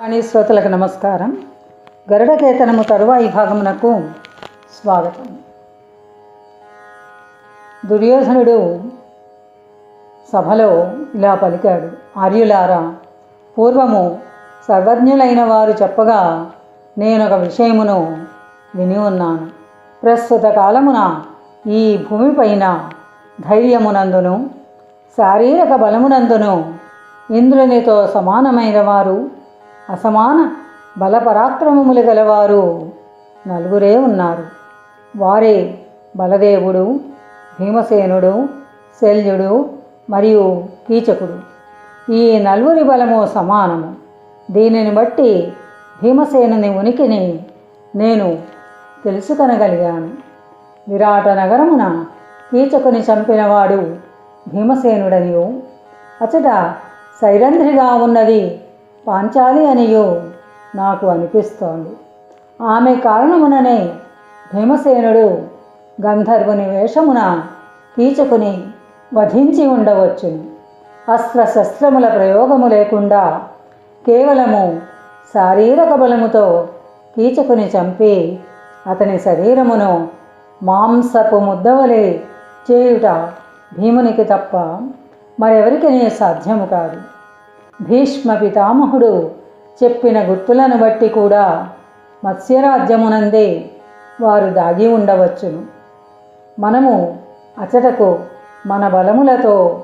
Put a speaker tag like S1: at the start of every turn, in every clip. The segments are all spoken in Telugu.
S1: వాణి శ్రోతలకు నమస్కారం. గరుడకేతనము తరువాయి భాగమునకు స్వాగతం. దుర్యోధనుడు సభలో ఇలా పలికాడు. ఆర్యులారా పూర్వము సర్వజ్ఞులైన వారు చెప్పగా నేనొక విషయమును విని ఉన్నాను. ప్రస్తుత కాలమున ఈ భూమిపైన ధైర్యమునందును శారీరక బలమునందును ఇంద్రునితో సమానమైన వారు అసమాన బలపరాక్రమములు గలవారు నలుగురే ఉన్నారు. వారే బలదేవుడు భీమసేనుడు శల్యుడు మరియు కీచకుడు. ఈ నలుగురి బలము సమానము. దీనిని బట్టి భీమసేనుని ఉనికిని నేను తెలుసుకొనగలిగాను. విరాట నగరమున కీచకుని చంపినవాడు భీమసేనుడనియు. అచట సైరంధ్రిగా ఉన్నది పాంచాలి అనియో నాకు అనిపిస్తోంది. ఆమె కారణముననే భీమసేనుడు గంధర్వుని వేషమున కీచుకుని వధించి ఉండవచ్చును. అస్త్ర శస్త్రముల ప్రయోగము లేకుండా కేవలము శారీరక బలముతో కీచుకుని చంపి అతని శరీరమును మాంసపు ముద్దవలే చేయుట భీమునికి తప్ప మరెవరికి సాధ్యము కాదు. భీష్మ పితామహుడు చెప్పిన గుర్తులను బట్టి కూడా మత్స్యరాజ్యమునందే వారు దాగి ఉండవచ్చును. మనము అచటకు మన బలములతో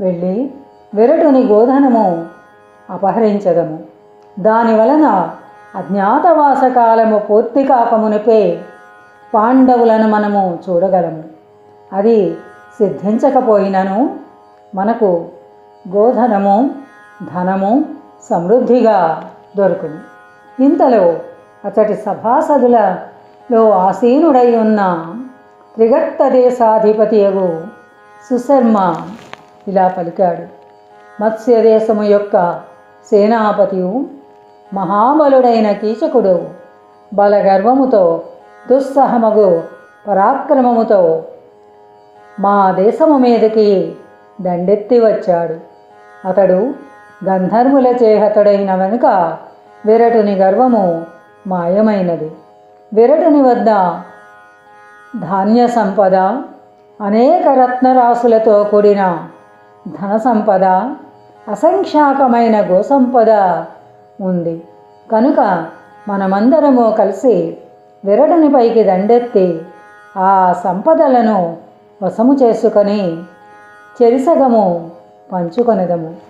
S1: వెళ్ళి విరటుని గోధనము అపహరించదము. దానివలన వలన అజ్ఞాతవాసకాలము పూర్తి కాకమునిపే పాండవులను మనము చూడగలము. అది సిద్ధించకపోయినను మనకు గోధనము ధనము సమృద్ధిగా దొరుకును. ఇంతలో అతడి సభాసదులలో ఆసీనుడై ఉన్న త్రిగర్త దేశాధిపతియగు సుశర్మ ఇలా పలికాడు. మత్స్యదేశము యొక్క సేనాపతియు మహాబలుడైన కీచకుడు బలగర్వముతో దుస్సహమగు పరాక్రమముతో మా దేశము మీదకి దండెత్తి వచ్చాడు. అతడు గంధర్ముల చేహతుడైన వెనుక విరటుని గర్వము మాయమైనది. విరటుని వద్ద ధాన్య సంపద అనేక రత్నరాశులతో కూడిన ధన సంపద అసంఖ్యాకమైన గోసంపద ఉంది. కనుక మనమందరము కలిసి విరటని పైకి దండెత్తి ఆ సంపదలను వశము చేసుకొని చెరిసగము పంచుకొనదము.